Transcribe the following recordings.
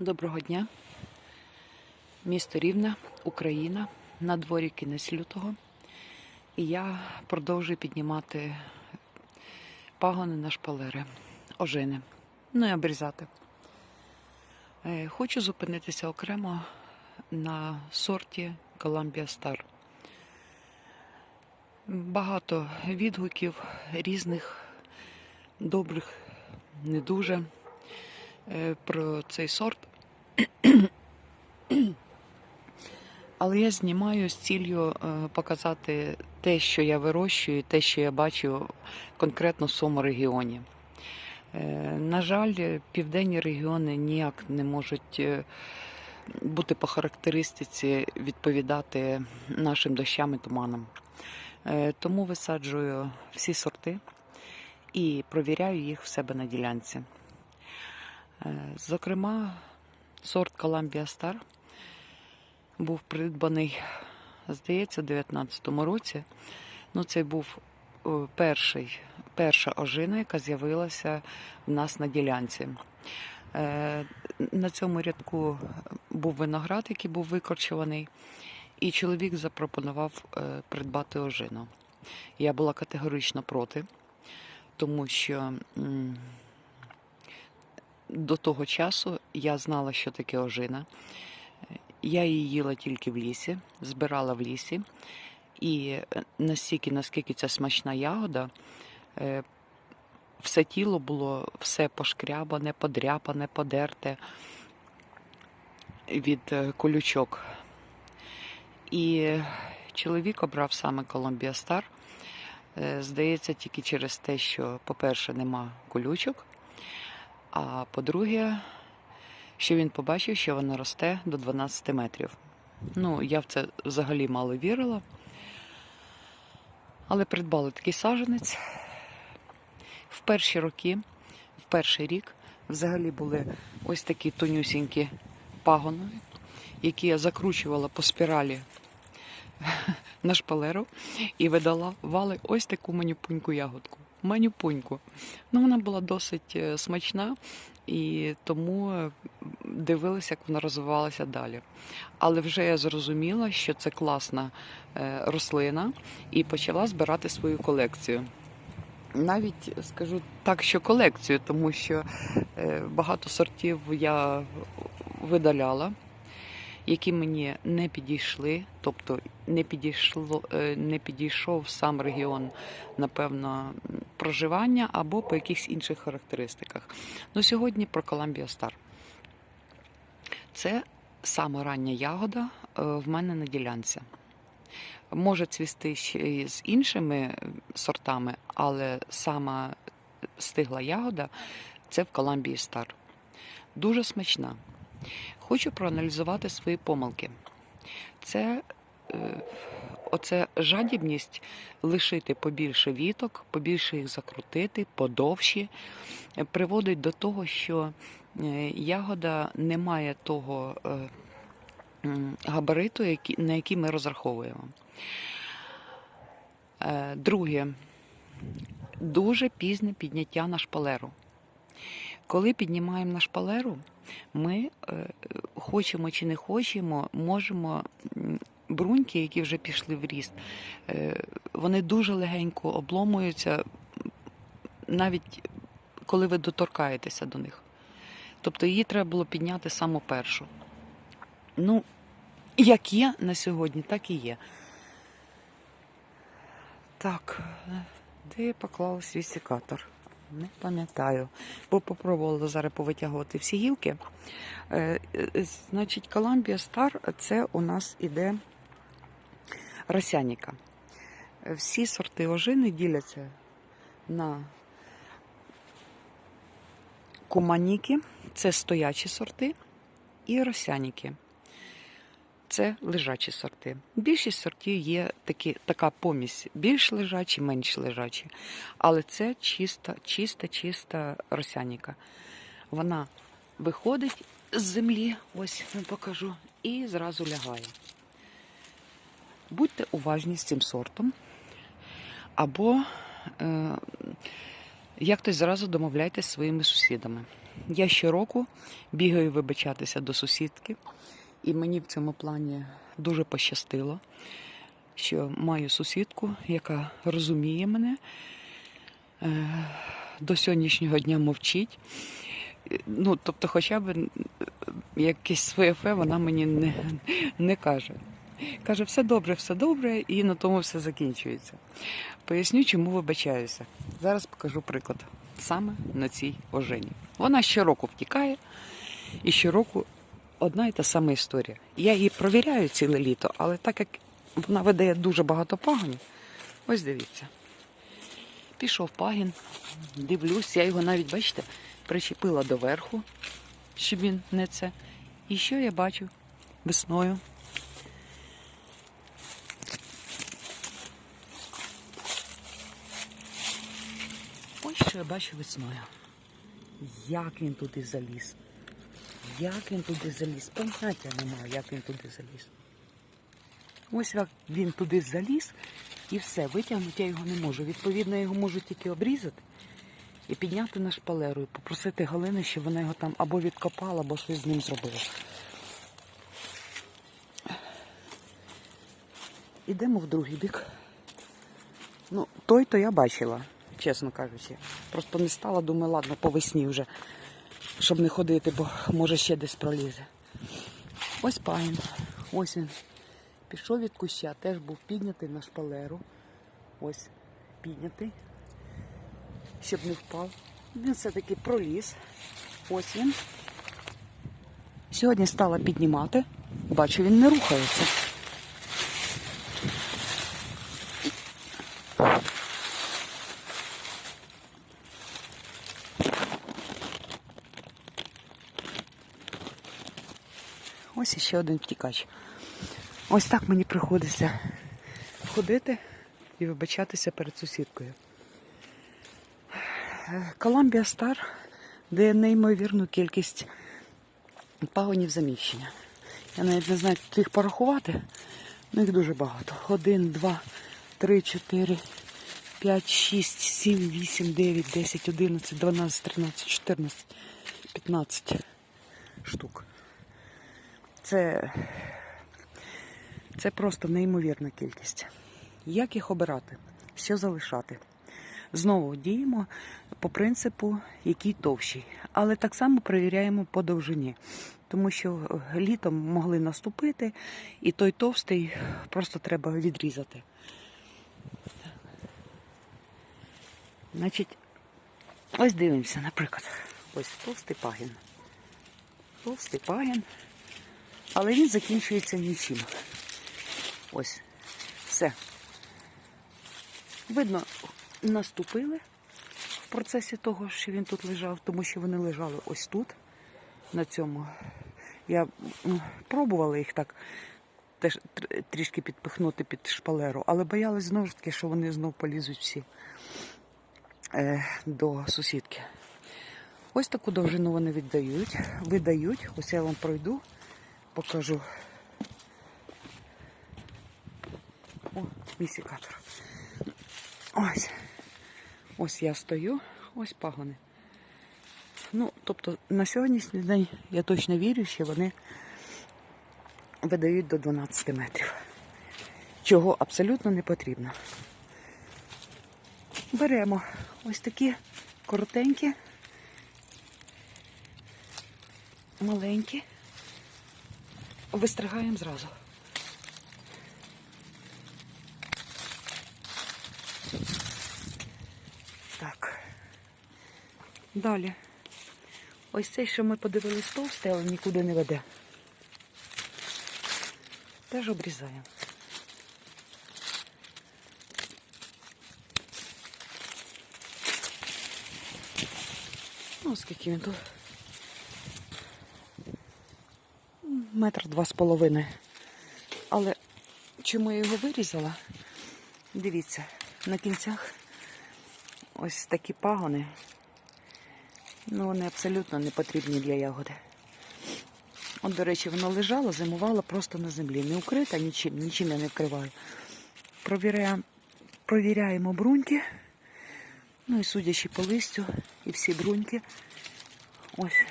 Доброго дня. Місто Рівне, Україна. На дворі кінець лютого. І я продовжую піднімати пагони на шпалери, ожини. Ну і обрізати. Е, Хочу зупинитися окремо на сорті Columbia Star. Багато відгуків різних, добрих, не дуже е, про цей сорт. Але я знімаю з ціллю е, показати те, що я вирощую, те, що я бачу конкретно в своєму регіоні. Е, На жаль, південні регіони ніяк не можуть е, бути по характеристиці відповідати нашим дощам і туманам. Тому висаджую всі сорти і провіряю їх в себе на ділянці. Зокрема, сорт Columbia Star був придбаний, здається, у 2019 році. Ну, це був е, перший, перша ожина, яка з'явилася в нас на ділянці. Е, На цьому рядку був виноград, який був викорчуваний, і чоловік запропонував е, придбати ожину. Я була категорично проти, тому що до того часу я знала, що таке ожина. Я її їла тільки в лісі, збирала в лісі. І е, настільки, наскільки ця смачна ягода, е, все тіло було все пошкрябане, подряпане, подерте від е, колючок. І чоловік обрав саме Star. Е, Здається, тільки через те, що, по-перше, нема колючок, а по-друге, що він побачив, що вона росте до 12 метрів. Ну, я в це взагалі мало вірила. Але придбали такий саженець. В перші роки, в перший рік, взагалі були ось такі тонюсінькі пагони, які я закручувала по спіралі на шпалеру і видала вали ось таку манюпуньку ягодку. Манюпуньку. Ну, вона була досить е, смачна, і тому е, дивилися, як вона розвивалася далі. Але вже я зрозуміла, що це класна е, рослина, і почала збирати свою колекцію. Навіть скажу так, що колекцію, тому що багато сортів я видаляла, які мені не підійшли, тобто не підійшло, не підійшов сам регіон, напевно, проживання або по якихось інших характеристиках. Ну, сьогодні про Columbia Star. Це сама рання ягода е, в мене на ділянці. Може цвісти ще з іншими сортами, але сама стигла ягода це в Columbia Star. Дуже смачна. Хочу проаналізувати свої помилки. Це е, оце жадібність лишити побільше віток, побільше їх закрутити, подовші, е, приводить до того, що е, ягода не має того е, габариту, на який ми розраховуємо. Друге, дуже пізне підняття на шпалеру. Коли піднімаємо на шпалеру, ми хочемо чи не хочемо, можемо бруньки, які вже пішли в ріст, е, вони дуже легенько обломуються, навіть коли ви доторкаєтеся до них. Тобто її треба було підняти саму першу. Ну, як є на сьогодні, так і є. Так, де я поклала свій секатор? Не пам'ятаю. Бо попробувала зараз повитягувати всі гілки. Е, е, Значить, Columbia Star це у нас іде росяніка. Всі сорти ожини діляться на куманіки, це стоячі сорти, і росяніки. Це лежачі сорти. Більшість сортів є такі, така помість, більш лежачі, менш лежачі. Але це чиста, чиста, чиста росяніка. Вона виходить з землі, ось покажу, і зразу лягає. Будьте уважні з цим сортом. Або, е, як хтось зразу домовляйтесь зі своїми сусідами. я щороку бігаю вибачатися до сусідки, і мені в цьому плані дуже пощастило, що маю сусідку, яка розуміє мене, е, до сьогоднішнього дня мовчить. Ну, тобто, хоча б е, якесь своє фе вона мені не, не каже. Каже, все добре, все добре, і на тому все закінчується. Поясню, чому вибачаюся. Зараз покажу приклад. Саме на цій ожені. Вона щороку втікає, і щороку одна і та сама історія. Я її провіряю ціле літо, але так як вона видає дуже багато пагонів, ось дивіться. Пішов пагін, дивлюсь, я його навіть, бачите, причепила до верху, щоб він не це. І що я бачу весною? Ось що я бачу весною. Як він туди заліз? Як він туди заліз? Поняття немає, як він туди заліз. Ось як він туди заліз і все, витягнути я його не можу. Відповідно, я його можу тільки обрізати і підняти на шпалеру і попросити Галини, щоб вона його там або відкопала, або щось з ним зробила. Ідемо в другий бік. Ну, той то я бачила, чесно кажучи. Просто не стала, думаю, ладно, по весні вже, щоб не ходити, бо може ще десь пролізе. Ось пагін. Ось він. Пішов від куща, теж був піднятий на шпалеру. Ось піднятий, щоб не впав. Він все-таки проліз. Ось він. Сьогодні стала піднімати. Бачу, він не рухається. Ось іще один втікач. Ось так мені приходиться ходити і вибачатися перед сусідкою. Коламбія Стар дає неймовірну кількість пагонів заміщення. Я навіть не знаю, як їх порахувати, ну їх дуже багато. Один, два, три, чотири, п'ять, шість, сім, вісім, дев'ять, десять, одинадцять, дванадцять, тринадцять, чотирнадцять, п'ятнадцять штук. Це, це просто неймовірна кількість. Як їх обирати? Що залишати? Знову діємо по принципу, який товщий. Але так само перевіряємо по довжині. Тому що е, літом могли наступити, і той товстий просто треба відрізати. Значить, ось дивимося, наприклад, ось товстий пагін. Товстий пагін. Але він закінчується нічим. Ось. Все. Видно, наступили в процесі того, що він тут лежав, тому що вони лежали ось тут, на цьому. Я пробувала їх так теж трішки підпихнути під шпалеру, але боялась знову ж таки, що вони знов полізуть всі е, до сусідки. Ось таку довжину вони віддають, видають. Ось я вам пройду, покажу. О, мій. Ось. Ось я стою, ось пагони. Ну, тобто на сьогоднішній день я точно вірю, що вони видають до 12 метрів. Чого абсолютно не потрібно. Беремо ось такі коротенькі, маленькі, вистригаємо зразу. Так. Далі. Ось цей, що ми подивились товстий, але нікуди не веде. Теж обрізаємо. Ну, скільки він тут? Метр два з половиною. Але чому я його вирізала? Дивіться, на кінцях ось такі пагони. Ну, вони абсолютно не потрібні для ягоди. От, до речі, воно лежало, зимувало просто на землі. Не укрита нічим, нічим я не вкриваю. Провіряємо, провіряємо бруньки. Ну і судячи по листю, і всі бруньки Ось.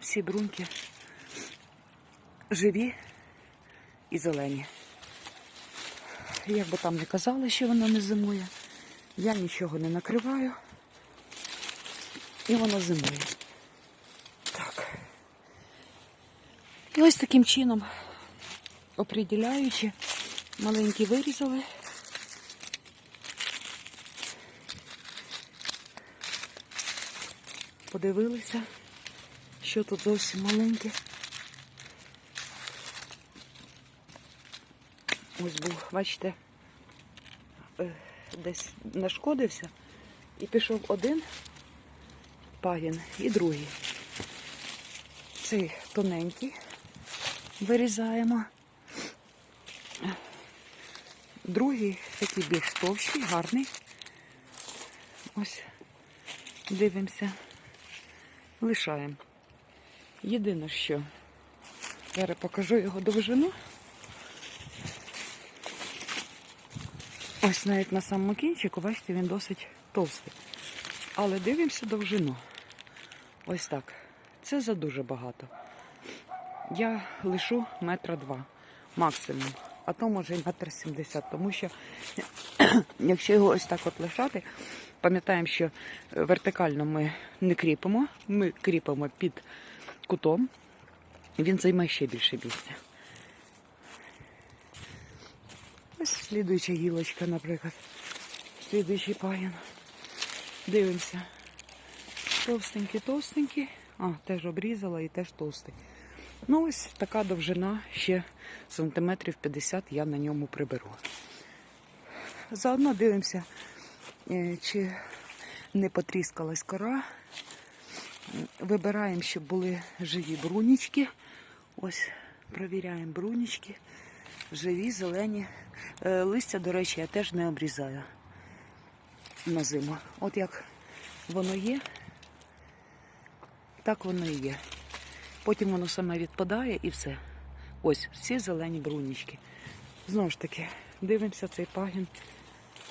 Всі бруньки живі і зелені. Як би там не казали, що вона не зимує, я нічого не накриваю. І вона зимує. Так. І ось таким чином, оприділяючи, маленькі вирізали. Подивилися, що тут зовсім маленьке. Ось був, бачите, е, десь нашкодився і пішов один пагін і другий. Цей тоненький вирізаємо. Другий такий більш товщий, гарний. Ось дивимося. Лишаємо. Єдине, що зараз покажу його довжину. Ось навіть на самому кінчику, бачите, він досить товстий. Але дивимося довжину. Ось так. Це за дуже багато. Я лишу метра два максимум, а то може метр сімдесят, тому що якщо його ось так от лишати, пам'ятаємо, що вертикально ми не кріпимо, ми кріпимо під кутом, він займе ще більше місця. Ось слідуюча гілочка, наприклад. Слідуючий пагін. Дивимося. Товстенький, товстенький. А, теж обрізала і теж товстий. Ну, ось така довжина, ще сантиметрів 50 я на ньому приберу. Заодно дивимося, е, чи не потріскалась кора. Вибираємо, щоб були живі брунічки. Ось провіряємо брунічки. Живі, зелені. Е, Листя, до речі, я теж не обрізаю на зиму. От як воно є, так воно і є. Потім воно саме відпадає і все. Ось всі зелені брунічки. Знову ж таки, дивимося цей пагін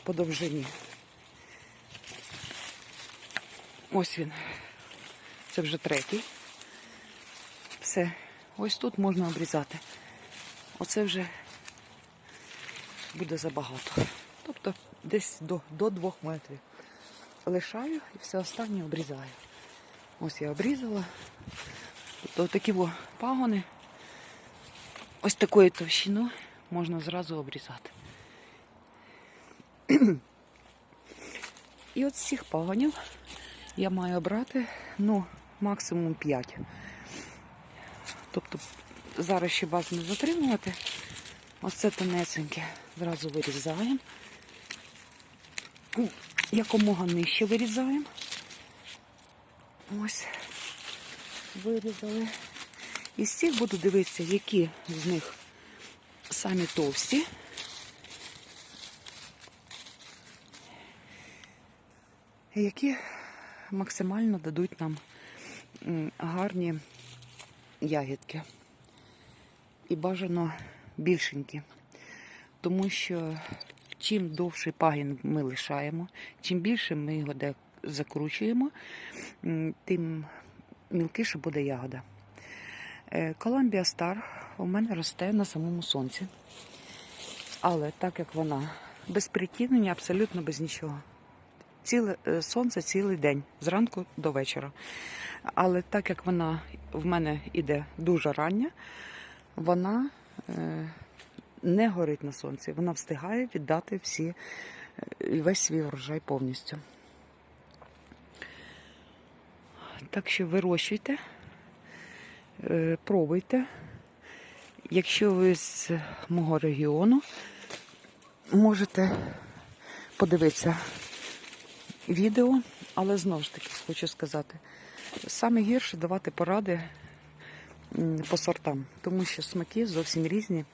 по довжині. Ось він. Це вже третій. Все. Ось тут можна обрізати. Оце вже буде забагато. Тобто десь до, до двох метрів. Лишаю і все останнє обрізаю. Ось я обрізала. Тобто такі пагони. Ось такої товщини можна зразу обрізати. І от з цих пагонів я маю брати ну, максимум 5. Тобто зараз ще вас не затримувати. Ось це тонесеньке. Зразу вирізаємо. Якомога нижче вирізаємо. Ось. Вирізали. І з цих буду дивитися, які з них самі товсті. Які максимально дадуть нам гарні ягідки. І бажано більшенькі. Тому що чим довший пагін ми лишаємо, чим більше ми його закручуємо, тим мілкіше буде ягода. Е, Коламбія Стар у мене росте на самому сонці. Але так як вона без притінення, абсолютно без нічого. Ціле е, сонце цілий день, зранку до вечора. Але так як вона в мене іде дуже рання, вона е, не горить на сонці. Вона встигає віддати всі, е, весь свій врожай повністю. Так що вирощуйте, е, пробуйте. Якщо ви з мого регіону, можете подивитися відео, але знову ж таки хочу сказати, саме гірше давати поради по сортам, тому що смаки зовсім різні,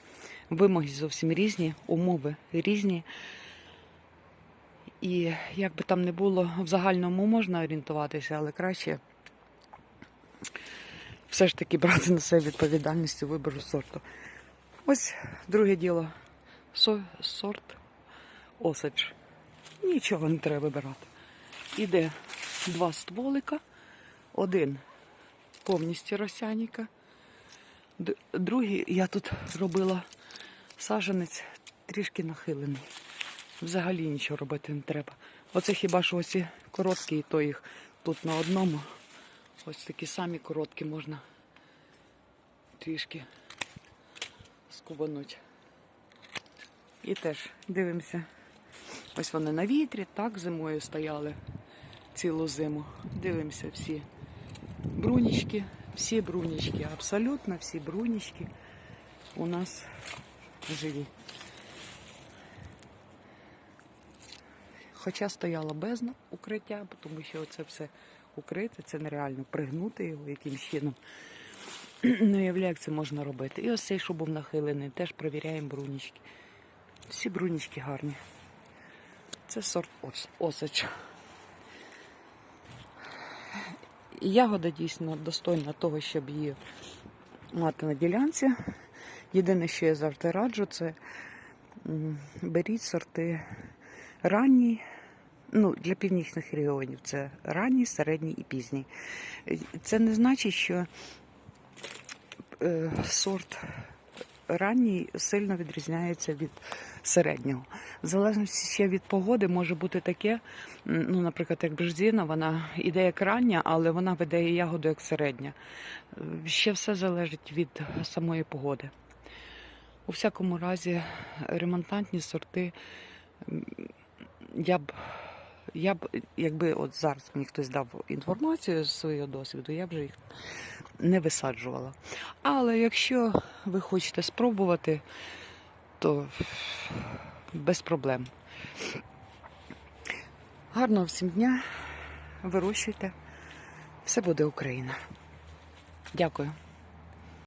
вимоги зовсім різні, умови різні. І як би там не було, в загальному можна орієнтуватися, але краще все ж таки брати на себе відповідальність у вибору сорту. Ось друге діло. Со- сорт Осадж. Нічого не треба вибирати. Іде два стволика, один повністю росяніка. Другий я тут робила саженець трішки нахилений. Взагалі нічого робити не треба. Оце хіба що ось короткі, і то їх тут на одному. Ось такі самі короткі можна трішки скубануть. І теж дивимося. Ось вони на вітрі, так зимою стояли цілу зиму. Дивимося всі брунічки, всі брунічки, абсолютно всі брунічки у нас живі. Хоча стояло без укриття, тому що це все укрите, це нереально пригнути його якимсь чином. Не уявляю, як це можна робити. І ось цей, що був нахилений, теж перевіряємо брунічки. Всі брунічки гарні. Це сорт ос, осач. Ягода дійсно достойна того, щоб її мати на ділянці. Єдине, що я завжди раджу, це беріть сорти ранні. Ну, для північних регіонів це ранній, середній і пізній. Е, Це не значить, що е, сорт ранній сильно відрізняється від середнього. В залежності ще від погоди може бути таке, ну, наприклад, як бржзіна, вона іде як рання, але вона видає ягоду як середня. Е, Ще все залежить від самої погоди. У всякому разі, ремонтантні сорти я б. Я б, якби от зараз мені хтось дав інформацію з свого досвіду, я б вже їх не висаджувала. Але якщо ви хочете спробувати, то без проблем. Гарного всім дня, вирощуйте. Все буде Україна. Дякую.